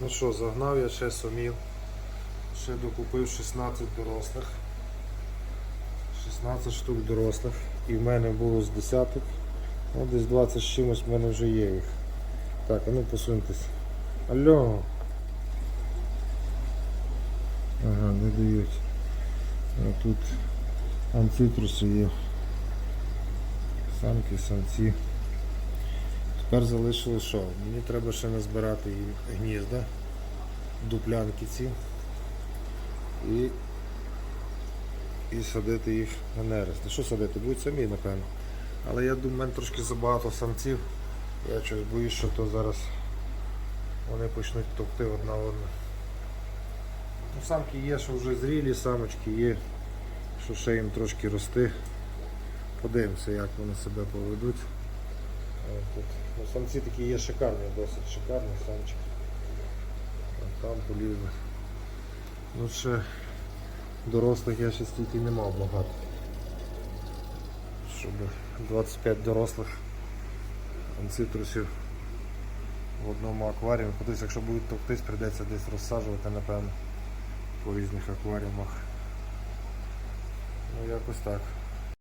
Ну що, загнав я ще сомів. Ще докупив 16 дорослих. 16 штук дорослих. І в мене було з десяток. Ну, десь 20 з чимось в мене вже є їх. Так, а ну посуньтесь. Алло. Ага, не дають. А тут анцитруси є. Самки, самці. Тепер залишилось що? Мені треба ще назбирати їм гнізда, дуплянки ці і, і садити їх на нерест. Ну що садити? Будуть самі, напевно. Але я думаю, в мене трошки забагато самців. Я щось боюсь, що то зараз вони почнуть товкти одна одну. Ну, самки є, що вже зрілі, самочки є, що ще їм трошки рости. Подивимося, як вони себе поведуть. От тут. Ну, самці такі є шикарні, досить шикарні самчики. Там полізли. Ну ще дорослих я ще стільки не мав багато. Щоб 25 дорослих анцитрусів в одному акваріумі. Кудись, якщо будуть товктись, прийдеться десь розсаджувати, напевно, по різних акваріумах. Ну якось так.